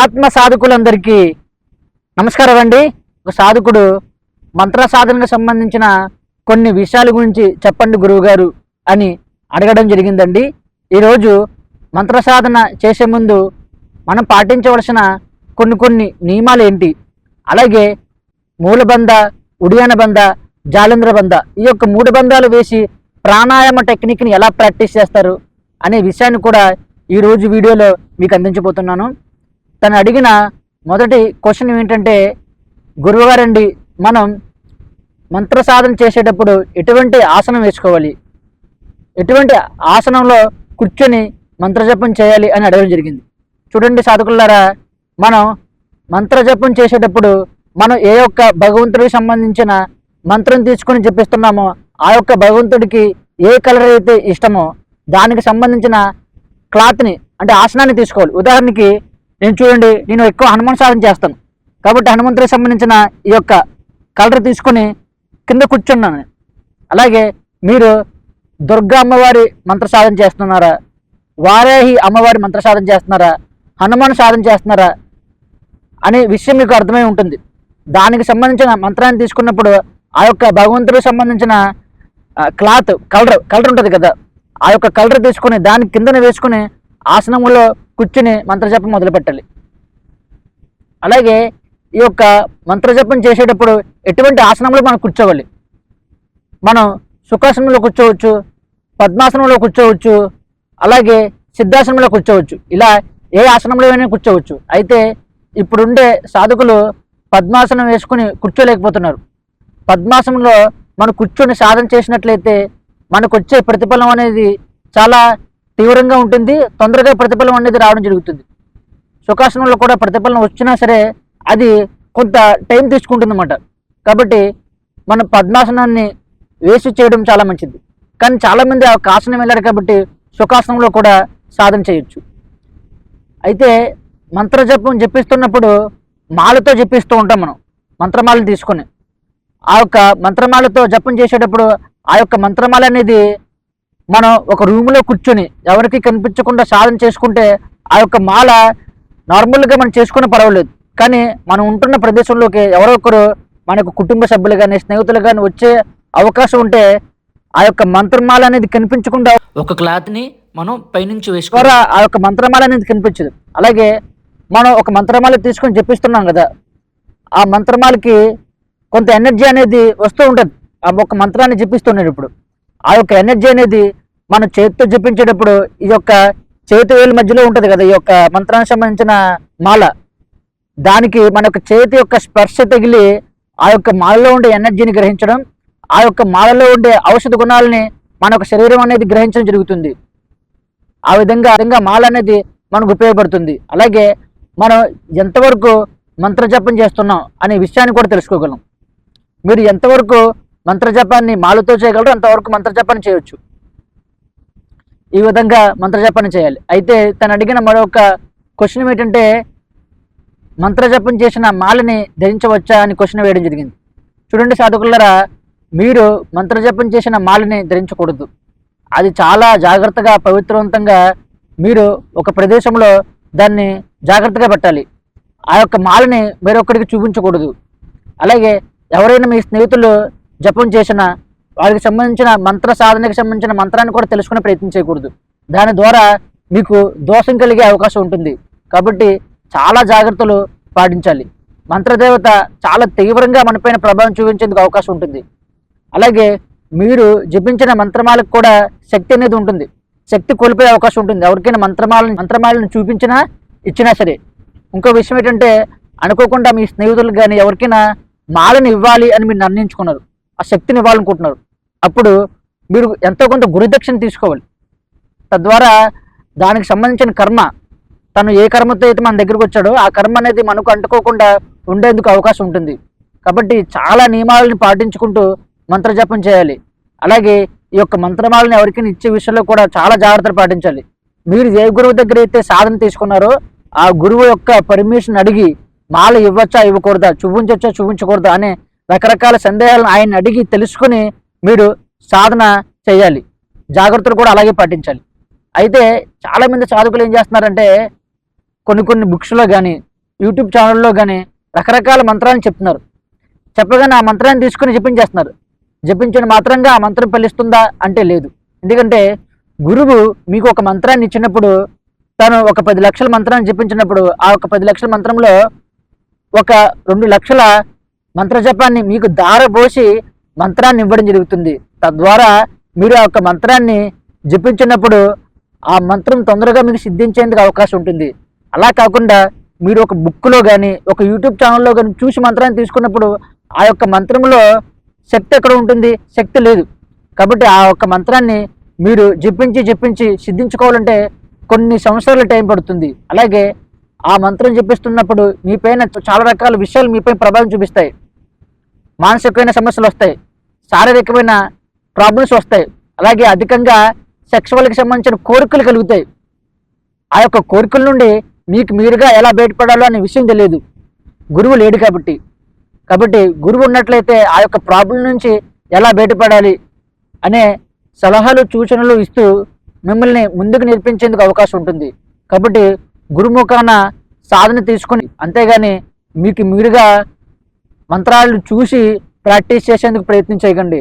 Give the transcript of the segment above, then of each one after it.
ఆత్మ సాధకులందరికీ నమస్కారం అండి. ఒక సాధకుడు మంత్ర సాధనకు సంబంధించిన కొన్ని విషయాల గురించి చెప్పండి గురువు గారు అని అడగడం జరిగిందండి. ఈరోజు మంత్ర సాధన చేసే ముందు మనం పాటించవలసిన కొన్ని కొన్ని నియమాలు ఏంటి? అలాగే మూలబంధ ఉడియాన బంధ జాలంధ్ర బంధ ఈ యొక్క మూడు బంధాలు వేసి ప్రాణాయామ టెక్నిక్ని ఎలా ప్రాక్టీస్ చేస్తారు అనే విషయాన్ని కూడా ఈరోజు వీడియోలో మీకు అందించబోతున్నాను. తను అడిగిన మొదటి క్వశ్చన్ ఏంటంటే గురువుగారండి మనం మంత్ర సాధన చేసేటప్పుడు ఎటువంటి ఆసనం వేసుకోవాలి? ఎటువంటి ఆసనంలో కూర్చొని మంత్రజపం చేయాలి అని అడగడం జరిగింది. చూడండి సాధకులారా మనం మంత్రజపం చేసేటప్పుడు మనం ఏ ఒక్క భగవంతుడికి సంబంధించిన మంత్రం తీసుకొని జపిస్తున్నామో ఆ యొక్క భగవంతుడికి ఏ కలర్ అయితే ఇష్టమో దానికి సంబంధించిన క్లాత్ని అంటే ఆసనాన్ని తీసుకోవాలి. ఉదాహరణకి నేను చూడండి నేను ఎక్కువ హనుమాన్ సాధన చేస్తాను. కాబట్టి హనుమంతుడికి సంబంధించిన ఈ యొక్క కలర్ తీసుకొని కింద కూర్చున్నాను అలాగే మీరు దుర్గా అమ్మవారి మంత్ర సాధన చేస్తున్నారా? వారాహి అమ్మవారి మంత్ర సాధన చేస్తున్నారా? హనుమాన్ సాధన చేస్తున్నారా? అనే విషయం మీకు అర్థమై ఉంటుంది. దానికి సంబంధించిన మంత్రాన్ని తీసుకున్నప్పుడు ఆ యొక్క భగవంతుడికి సంబంధించిన క్లాత్ కలర్ కలర్ ఉంటుంది కదా. ఆ యొక్క కలర్ తీసుకొని దాని కిందన వేసుకుని ఆసనంలో కూర్చుని మంత్రజపం మొదలుపెట్టాలి. అలాగే ఈ యొక్క మంత్రజపం చేసేటప్పుడు ఎటువంటి ఆసనంలో మనం కూర్చోవాలి? మనం సుఖాసనంలో కూర్చోవచ్చు పద్మాసనంలో కూర్చోవచ్చు అలాగే సిద్ధాసనంలో కూర్చోవచ్చు. ఇలా ఏ ఆసనంలో అయినా కూర్చోవచ్చు. అయితే ఇప్పుడుండే సాధకులు పద్మాసనం వేసుకుని కూర్చోలేకపోతున్నారు. పద్మాసనంలో మనం కూర్చొని సాధన చేసినట్లయితే మనకు వచ్చే ప్రతిఫలం అనేది చాలా తీవ్రంగా ఉంటుంది తొందరగా ప్రతిఫలం అనేది రావడం జరుగుతుంది. సుఖాసనంలో కూడా ప్రతిఫలం వచ్చినా సరే అది కొంత టైం తీసుకుంటుందన్నమాట. కాబట్టి మన పద్మాసనాన్ని వేసి చేయడం చాలా మంచిది. కానీ చాలామంది ఆ కాసనం ఆసనం వెళ్ళారు కాబట్టి సుఖాసనంలో కూడా సాధన చేయొచ్చు. అయితే మంత్రజపం జపిస్తున్నప్పుడు మాలతో జపిస్తూ ఉంటాం మనం మంత్రమాలను తీసుకొని. ఆ యొక్క మంత్రమాలతో జపం చేసేటప్పుడు ఆ యొక్క మంత్రమాల అనేది మనం ఒక రూమ్లో కూర్చొని ఎవరికి కనిపించకుండా సాధన చేసుకుంటే ఆ యొక్క మాల నార్మల్గా మనం చేసుకున్న పర్వాలేదు. కానీ మనం ఉంటున్న ప్రదేశంలోకి ఎవరో ఒకరు మనకు కుటుంబ సభ్యులు కానీ స్నేహితులు కానీ వచ్చే అవకాశం ఉంటే ఆ యొక్క మంత్రమాల అనేది కనిపించకుండా ఒక క్లాత్ని మనం పైనుంచి వేసుకోవాలి ఆ యొక్క మంత్రమాల అనేది కనిపించదు. అలాగే మనం ఒక మంత్రమాల తీసుకొని చెప్పిస్తున్నాం కదా ఆ మంత్రమాలకి కొంత ఎనర్జీ అనేది వస్తూ ఉంటుంది. ఆ ఒక మంత్రాన్ని జపిస్తున్నాడు ఇప్పుడు. ఆ యొక్క ఎనర్జీ అనేది మన చేతితో జపించేటప్పుడు ఈ యొక్క చేతి వేలు మధ్యలో ఉంటుంది కదా ఈ యొక్క మంత్రానికి సంబంధించిన మాల. దానికి మన యొక్క చేతి యొక్క స్పర్శ తగిలి ఆ యొక్క మాలలో ఉండే ఎనర్జీని గ్రహించడం ఆ యొక్క మాలలో ఉండే ఔషధ గుణాలని మన యొక్క శరీరం అనేది గ్రహించడం జరుగుతుంది. ఆ విధంగా విధంగా మాల అనేది మనకు ఉపయోగపడుతుంది. అలాగే మనం ఎంతవరకు మంత్రజపం చేస్తున్నాం అనే విషయాన్ని కూడా తెలుసుకోగలం. మీరు ఎంతవరకు మంత్రజపాన్ని మాలతో చేయగలరో అంతవరకు మంత్రజపాన్ని చేయొచ్చు. ఈ విధంగా మంత్రజపాన్ని చేయాలి. అయితే తను అడిగిన మరొక క్వశ్చన్ ఏంటంటే మంత్రజపం చేసిన మాలని ధరించవచ్చా అని క్వశ్చన్ వేయడం జరిగింది. చూడండి సాధకులరా మీరు మంత్రజపం చేసిన మాలని ధరించకూడదు. అది చాలా జాగ్రత్తగా పవిత్రవంతంగా మీరు ఒక ప్రదేశంలో దాన్ని జాగ్రత్తగా పెట్టాలి. ఆ యొక్క మాలని వేరొకరికి చూపించకూడదు. అలాగే ఎవరైనా మీ స్నేహితులు జపం చేసిన వారికి సంబంధించిన మంత్ర సాధనకి సంబంధించిన మంత్రాన్ని కూడా తెలుసుకునే ప్రయత్నం చేయకూడదు. దాని ద్వారా మీకు దోషం కలిగే అవకాశం ఉంటుంది. కాబట్టి చాలా జాగ్రత్తలు పాటించాలి. మంత్రదేవత చాలా తీవ్రంగా మనపైన ప్రభావం చూపించేందుకు అవకాశం ఉంటుంది. అలాగే మీరు జపించిన మంత్రమాలకు కూడా శక్తి అనేది ఉంటుంది. శక్తి కోల్పోయే అవకాశం ఉంటుంది. ఎవరికైనా మంత్రమాలను మంత్రమాలను చూపించినా ఇచ్చినా సరే. ఇంకో విషయం ఏంటంటే అనుకోకుండా మీ స్నేహితులకు కానీ ఎవరికైనా మాలను ఇవ్వాలి అని మీరు నిర్ణయించుకున్నారు. ఆ శక్తిని ఇవ్వాలనుకుంటున్నారు. అప్పుడు మీరు ఎంతో కొంత గురుదక్షిణ తీసుకోవాలి. తద్వారా దానికి సంబంధించిన కర్మ తను ఏ కర్మతో అయితే మన దగ్గరికి వచ్చాడో ఆ కర్మ అనేది మనకు అంటుకోకుండా ఉండేందుకు అవకాశం ఉంటుంది. కాబట్టి చాలా నియమాలను పాటించుకుంటూ మంత్రజపం చేయాలి. అలాగే ఈ యొక్క మంత్రమాలను ఎవరికైనా ఇచ్చే విషయంలో కూడా చాలా జాగ్రత్తలు పాటించాలి. మీరు ఏ గురువు దగ్గర అయితే సాధన తీసుకున్నారో ఆ గురువు యొక్క పర్మిషన్ అడిగి మాల ఇవ్వచ్చా ఇవ్వకూడదా చూపించవచ్చా చూపించకూడదా అనే రకరకాల సందేహాలను ఆయన అడిగి తెలుసుకుని మీరు సాధన చేయాలి. జాగ్రత్తలు కూడా అలాగే పాటించాలి. అయితే చాలామంది సాధకులు ఏం చేస్తున్నారంటే కొన్ని కొన్ని బుక్స్లో కానీ యూట్యూబ్ ఛానల్లో కానీ రకరకాల మంత్రాలను చెప్తున్నారు. చెప్పగానే ఆ మంత్రాన్ని తీసుకుని జపించేస్తున్నారు. జపించిన మాత్రంగా ఆ మంత్రం ఫలిస్తుందా అంటే లేదు. ఎందుకంటే గురువు మీకు ఒక మంత్రాన్ని ఇచ్చినప్పుడు తను ఒక పది లక్షల మంత్రాన్ని జపించినప్పుడు ఆ ఒక పది లక్షల మంత్రంలో ఒక రెండు లక్షల మంత్రజపాన్ని మీకు దారబోసి మంత్రాన్ని ఇవ్వడం జరుగుతుంది. తద్వారా మీరు ఆ యొక్క మంత్రాన్ని జపించినప్పుడు ఆ మంత్రం తొందరగా మీకు సిద్ధించేందుకు అవకాశం ఉంటుంది. అలా కాకుండా మీరు ఒక బుక్లో కానీ ఒక యూట్యూబ్ ఛానల్లో కానీ చూసి మంత్రాన్ని తీసుకున్నప్పుడు ఆ యొక్క మంత్రంలో శక్తి ఎక్కడ ఉంటుంది? శక్తి లేదు. కాబట్టి ఆ యొక్క మంత్రాన్ని మీరు జపించి జపించి సిద్ధించుకోవాలంటే కొన్ని సంవత్సరాల టైం పడుతుంది. అలాగే ఆ మంత్రం జపిస్తున్నప్పుడు మీపైన చాలా రకాల విషయాలు మీపై ప్రభావం చూపిస్తాయి. మానసికమైన సమస్యలు వస్తాయి. శారీరకమైన ప్రాబ్లమ్స్ వస్తాయి. అలాగే అధికంగా సెక్సువల్కి సంబంధించిన కోరికలు కలుగుతాయి. ఆ యొక్క కోరికల నుండి మీకు మీరుగా ఎలా బయటపడాలో అనే విషయం తెలియదు. గురువు లేడు కాబట్టి. కాబట్టి గురువు ఉన్నట్లయితే ఆ యొక్క ప్రాబ్లం నుంచి ఎలా బయటపడాలి అనే సలహాలు సూచనలు ఇస్తూ మిమ్మల్ని ముందుకు నేర్పించేందుకు అవకాశం ఉంటుంది. కాబట్టి గురుముఖాన సాధన తీసుకుని అంతేగాని మీకు మీరుగా మంత్రాలు చూసి ప్రాక్టీస్ చేసేందుకు ప్రయత్నం చేయకండి.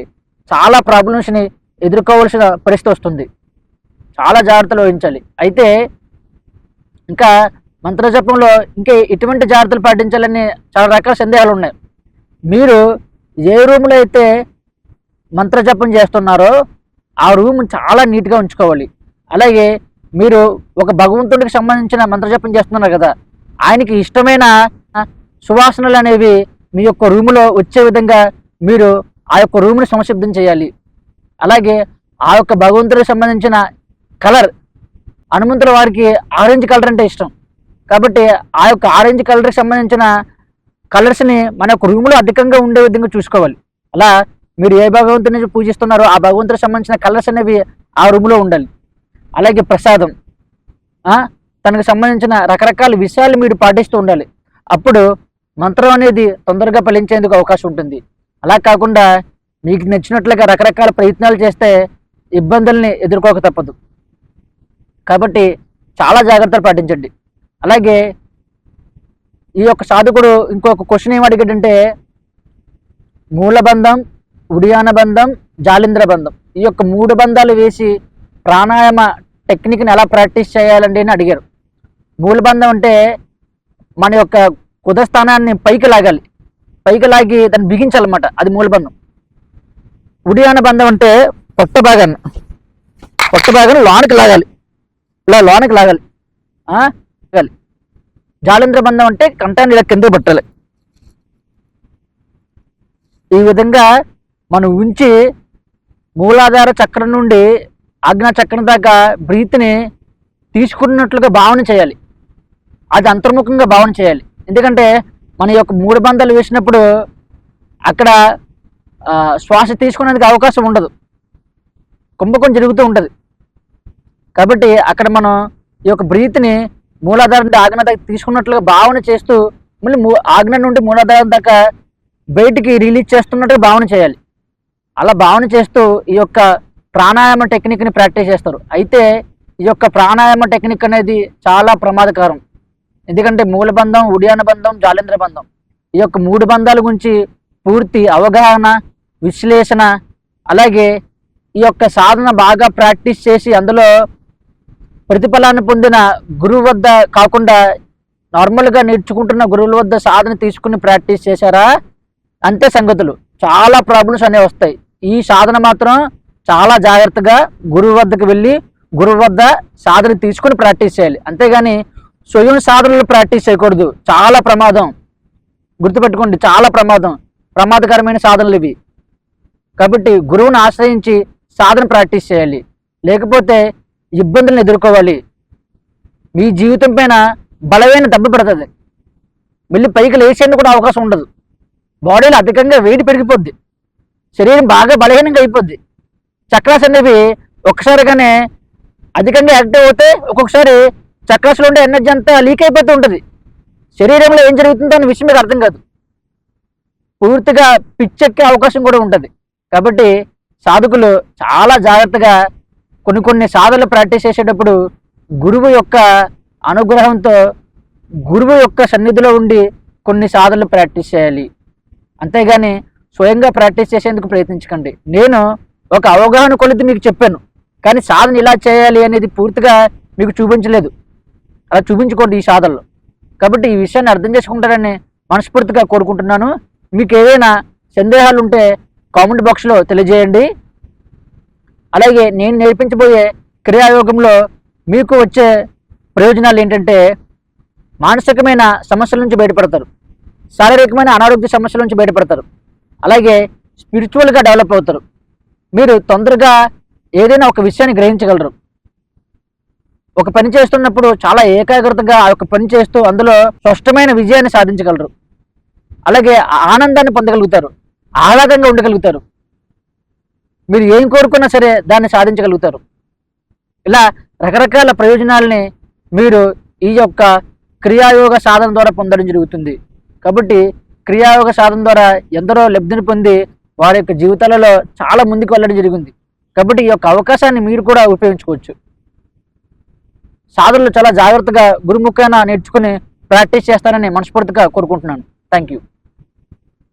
చాలా ప్రాబ్లమ్స్ని ఎదుర్కోవాల్సిన పరిస్థితి వస్తుంది. చాలా జాగ్రత్తలు వహించాలి. అయితే ఇంకా మంత్రజపంలో ఇంకా ఎటువంటి జాగ్రత్తలు పాటించాలని చాలా రకాల సందేహాలు ఉన్నాయి. మీరు ఏ రూమ్లో అయితే మంత్రజపం చేస్తున్నారో ఆ రూమ్ చాలా నీట్గా ఉంచుకోవాలి. అలాగే మీరు ఒక భగవంతుడికి సంబంధించిన మంత్రజపం చేస్తున్నారు కదా ఆయనకి ఇష్టమైన సువాసనలు అనేవి మీ యొక్క రూములో వచ్చే విధంగా మీరు ఆ యొక్క రూమ్ని సంసిద్ధం చేయాలి. అలాగే ఆ యొక్క భగవంతుడికి సంబంధించిన కలర్ హనుమంతుల వారికి ఆరెంజ్ కలర్ అంటే ఇష్టం. కాబట్టి ఆ యొక్క ఆరెంజ్ కలర్కి సంబంధించిన కలర్స్ని మన యొక్క రూమ్లో అధికంగా ఉండే విధంగా చూసుకోవాలి. అలా మీరు ఏ భగవంతుని పూజిస్తున్నారో ఆ భగవంతుడికి సంబంధించిన కలర్స్ అనేవి ఆ రూమ్లో ఉండాలి. అలాగే ప్రసాదం. తనకు సంబంధించిన రకరకాల విషయాలు మీరు పాటిస్తూ ఉండాలి. అప్పుడు మంత్రం అనేది తొందరగా ఫలించేందుకు అవకాశం ఉంటుంది. అలా కాకుండా మీకు నచ్చినట్లుగా రకరకాల ప్రయత్నాలు చేస్తే ఇబ్బందుల్ని ఎదుర్కోక తప్పదు. కాబట్టి చాలా జాగ్రత్తలు పాటించండి. అలాగే ఈ యొక్క సాధకుడు ఇంకొక క్వశ్చన్ ఏం అడిగాడంటే మూలబంధం ఉడియాన బంధం జాలింద్ర బంధం. ఈ యొక్క మూడు బంధాలు వేసి ప్రాణాయామ టెక్నిక్ని ఎలా ప్రాక్టీస్ చేయాలండి అని అడిగారు. మూలబంధం అంటే మన యొక్క కుదస్థానాన్ని పైకి లాగాలి. పైకి లాగి దాన్ని బిగించాలన్నమాట. అది మూలబంధం. ఉడియాన బంధం అంటే పొట్ట భాగాన్ని. పొట్ట భాగాన్ని లోనికి లాగాలి. ఇలా లోనికి లాగాలి. లాగాలి. జాలింద్ర బంధం అంటే కంటాన్ని ఇలా కింద పట్టాలి. ఈ విధంగా మనం ఉంచి మూలాధార చక్రం నుండి ఆజ్ఞా చక్రం దాకా బ్రీత్ని తీసుకున్నట్లుగా భావన చేయాలి. అది అంతర్ముఖంగా భావన చేయాలి. ఎందుకంటే మన యొక్క మూడు బంధాలు వేసినప్పుడు అక్కడ శ్వాస తీసుకునేందుకు అవకాశం ఉండదు. కుంభకం జరుగుతూ ఉంటుంది. కాబట్టి అక్కడ మనం ఈ యొక్క బ్రీత్ని మూలాధారం నుండి ఆజ్ఞ దాకా తీసుకున్నట్లుగా భావన చేస్తూ మళ్ళీ మూ ఆజ్ఞ నుండి మూలాధారం దాకా బయటికి రిలీజ్ చేస్తున్నట్టుగా భావన చేయాలి. అలా భావన చేస్తూ ఈ యొక్క ప్రాణాయామ టెక్నిక్ని ప్రాక్టీస్ చేస్తారు. అయితే ఈ యొక్క ప్రాణాయామ టెక్నిక్ అనేది చాలా ప్రమాదకరం. ఎందుకంటే మూలబంధం ఉడియాన బంధం జాలేంద్ర బంధం. ఈ యొక్క మూడు బంధాల గురించి పూర్తి అవగాహన విశ్లేషణ అలాగే ఈ యొక్క సాధన బాగా ప్రాక్టీస్ చేసి అందులో ప్రతిఫలాన్ని పొందిన గురువు వద్ద కాకుండా నార్మల్గా నేర్చుకుంటున్న గురువుల వద్ద సాధన తీసుకుని ప్రాక్టీస్ చేశారా? అంతే సంగతులు. చాలా ప్రాబ్లమ్స్ అనేవి వస్తాయి. ఈ సాధన మాత్రం చాలా జాగ్రత్తగా గురువు వద్దకు వెళ్ళి గురువు వద్ద సాధన తీసుకుని ప్రాక్టీస్ చేయాలి. అంతేగాని స్వయం సాధనలు ప్రాక్టీస్ చేయకూడదు. చాలా ప్రమాదం. గుర్తుపెట్టుకోండి చాలా ప్రమాదం. ప్రమాదకరమైన సాధనలు ఇవి. కాబట్టి గురువుని ఆశ్రయించి సాధన ప్రాక్టీస్ చేయాలి. లేకపోతే ఇబ్బందులను ఎదుర్కోవాలి. మీ జీవితం పైన బలమైన దెబ్బ పడుతుంది. మళ్ళీ పైకి లేచేందుకు కూడా అవకాశం ఉండదు. బాడీలో అధికంగా వేడి పెరిగిపోద్ది. శరీరం బాగా బలహీనంగా అయిపోద్ది. చక్రాస్ అనేవి ఒక్కసారిగానే అధికంగా యాక్టివ్ అవుతే ఒక్కొక్కసారి చక్రాసులో ఉండే ఎనర్జీ అంతా లీక్ అయిపోతూ ఉంటుంది. శరీరంలో ఏం జరుగుతుందో అనే విషయం మీకు అర్థం కాదు. పూర్తిగా పిచ్చెక్కే అవకాశం కూడా ఉంటుంది. కాబట్టి సాధకులు చాలా జాగ్రత్తగా కొన్ని కొన్ని సాధనలు ప్రాక్టీస్ చేసేటప్పుడు గురువు యొక్క అనుగ్రహంతో గురువు యొక్క సన్నిధిలో ఉండి కొన్ని సాధనలు ప్రాక్టీస్ చేయాలి. అంతేగాని స్వయంగా ప్రాక్టీస్ చేసేందుకు ప్రయత్నించకండి. నేను ఒక అవగాహన కొలిది మీకు చెప్పాను. కానీ సాధన ఇలా చేయాలి అనేది పూర్తిగా మీకు చూపించలేదు. అలా చూపించుకోండి ఈ సాధనలో. కాబట్టి ఈ విషయాన్ని అర్థం చేసుకుంటారని మనస్ఫూర్తిగా కోరుకుంటున్నాను. మీకు ఏదైనా సందేహాలు ఉంటే కామెంట్ బాక్స్లో తెలియజేయండి. అలాగే నేను నేర్పించబోయే క్రియాయోగంలో మీకు వచ్చే ప్రయోజనాలు ఏంటంటే మానసికమైన సమస్యల నుంచి బయటపడతారు. శారీరకమైన అనారోగ్య సమస్యల నుంచి బయటపడతారు. అలాగే స్పిరిచువల్గా డెవలప్ అవుతారు. మీరు తొందరగా ఏదైనా ఒక విషయాన్ని గ్రహించగలరు. ఒక పని చేస్తున్నప్పుడు చాలా ఏకాగ్రతగా ఆ యొక్క పని చేస్తూ అందులో స్పష్టమైన విజయాన్ని సాధించగలరు. అలాగే ఆనందాన్ని పొందగలుగుతారు. ఆహ్లాదంగా ఉండగలుగుతారు. మీరు ఏం కోరుకున్నా సరే దాన్ని సాధించగలుగుతారు. ఇలా రకరకాల ప్రయోజనాలని మీరు ఈ యొక్క క్రియాయోగ సాధన ద్వారా పొందడం జరుగుతుంది. కాబట్టి క్రియాయోగ సాధన ద్వారా ఎందరో లబ్ధిని పొంది వారి యొక్క జీవితాలలో చాలా ముందుకు వెళ్ళడం జరిగింది. కాబట్టి ఈ యొక్క అవకాశాన్ని మీరు కూడా ఉపయోగించుకోవచ్చు. సాధనలు చాలా జాగ్రత్తగా గురుముఖాన నేర్చుకుని ప్రాక్టీస్ చేస్తానని మనస్ఫూర్తిగా కోరుకుంటున్నాను. Thank you